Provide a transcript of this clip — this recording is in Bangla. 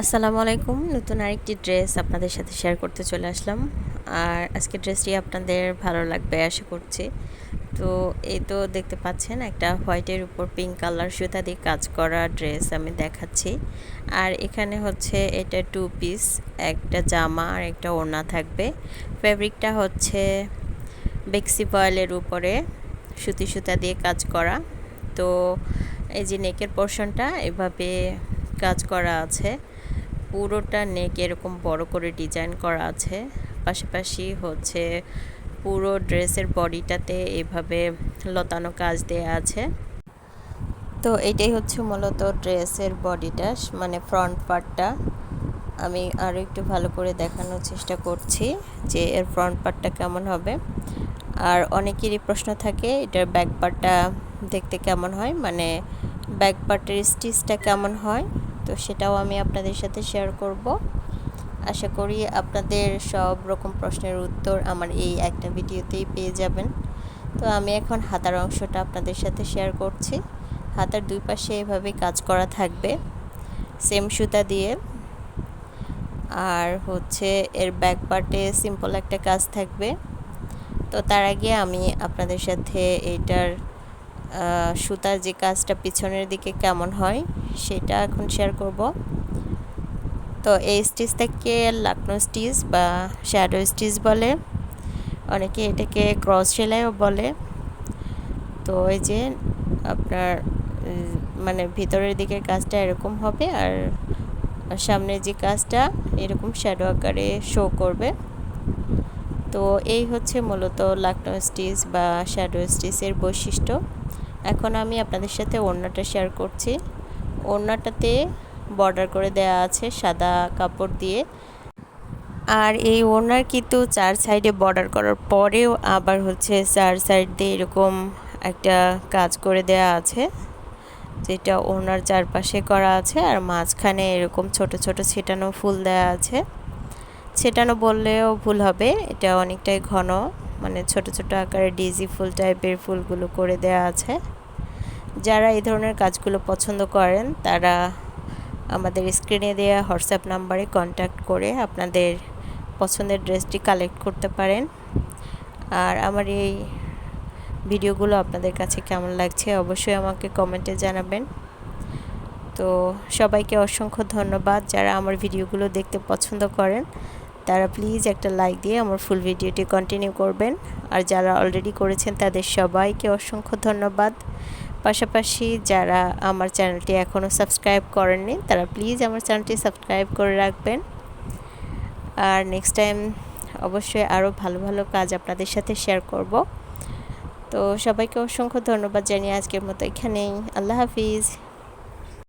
আসসালামু আলাইকুম। নতুন আরেকটি ড্রেস আপনাদের সাথে শেয়ার করতে চলে আসলাম। আর আজকে ড্রেসটি আপনাদের ভালো লাগবে আশা করছি। তো এই তো দেখতে পাচ্ছেন, একটা হোয়াইটের উপর পিঙ্ক কালার সুতা দিয়ে কাজ করা ড্রেস আমি দেখাচ্ছি। আর এখানে হচ্ছে এটা টু পিস একটা জামা আর একটা ওড়না থাকবে। ফ্যাব্রিকটা হচ্ছে বেক্সি পয়েলের উপরে সুতি সুতা দিয়ে কাজ করা। তো এই যে নেকের পোর্শনটা এভাবে কাজ করা আছে। পুরোটা নেক এরকম বড় করে ডিজাইন করা আছে। পাশাপাশি হচ্ছে পুরো ড্রেসের বডিটাতে এভাবে লতানো কাজ দেয়া আছে। তো এটাই হচ্ছে মূলত ড্রেসের বডিটা মানে ফ্রন্ট পার্টটা। আমি আরও একটু ভালো করে দেখানোর চেষ্টা করছি যে এর ফ্রন্ট পার্টটা কেমন হবে। আর অনেকেরই প্রশ্ন থাকে, এটার ব্যাক পার্টটা দেখতে কেমন হয়? মানে ব্যাক পার্টের স্টিচটা কেমন হয়? তো সেটাও আমি আপনাদের সাথে শেয়ার করব। আশা করি আপনাদের সব রকম প্রশ্নের উত্তর আমার এই একটা ভিডিওতেই পেয়ে যাবেন। তো আমি এখন হাতার অংশটা আপনাদের সাথে শেয়ার করছি। হাতার দুই পাশে এভাবে কাজ করা থাকবে। সেম সুতা দিয়ে। আর হচ্ছে এর ব্যাক পার্টে সিম্পল একটা কাজ থাকবে। তো তার আগে আমি আপনাদের সাথে এইটার সুতার যে কাজটা পিছনের দিকে কেমন হয়, সেটা এখন শেয়ার করব। তো এই স্টিচটাকে লাকনো স্টিচ বা শ্যাডো স্টিচ বলে, অনেকে এটাকে ক্রস সেলাইও বলে। তো এই যে আপনার মানে ভিতরের দিকের কাজটা এরকম হবে আর সামনের যে কাজটা এরকম শ্যাডো আকারে শো করবে। তো এই হচ্ছে মূলত লাকনো স্টিচ বা শ্যাডো স্টিচের বৈশিষ্ট্য। এখন আমি আপনাদের সাথে ওড়নাটা শেয়ার করছি। ওড়নাটাতে বর্ডার করে দেয়া আছে সাদা কাপড় দিয়ে। আর এই ওড়নার কিন্তু চার সাইডে বর্ডার করার পরেও আবার হচ্ছে চার সাইড দিয়ে এরকম একটা কাজ করে দেয়া আছে, যেটা ওনার চারপাশে করা আছে আর মাঝখানে এরকম ছোট ছোট ছেটানো ফুল দেয়া আছে। ছেটানো বললেও ভুল হবে, এটা অনেকটাই ঘন। মানে ছোট ছোট আকারে ডিজি ফুল টাইপের ফুলগুলো করে দেয়া আছে। যারা এই ধরনের কাজগুলো পছন্দ করেন, তারা আমাদের স্ক্রিনে দেওয়া হোয়াটসঅ্যাপ নাম্বারে কন্ট্যাক্ট করে আপনাদের পছন্দের ড্রেসটি কালেক্ট করতে পারেন। আর আমার এই ভিডিওগুলো আপনাদের কাছে কেমন লাগছে অবশ্যই আমাকে কমেন্টে জানাবেন। তো সবাইকে অসংখ্য ধন্যবাদ যারা আমার ভিডিওগুলো দেখতে পছন্দ করেন। তারা প্লিজ একটা লাইক দিয়ে আমার ফুল ভিডিওটি কন্টিনিউ করবেন। আর যারা অলরেডি করেছেন, তাদের সবাইকে অসংখ্য ধন্যবাদ। পাশাপাশি যারা আমার চ্যানেলটি এখনও সাবস্ক্রাইব করেননি, তারা প্লিজ আমার চ্যানেলটি সাবস্ক্রাইব করে রাখবেন। আর নেক্সট টাইম অবশ্যই আরও ভালো ভালো কাজ আপনাদের সাথে শেয়ার করব। তো সবাইকে অসংখ্য ধন্যবাদ জানিয়ে আজকের মতো এখানেই। আল্লাহ হাফিজ।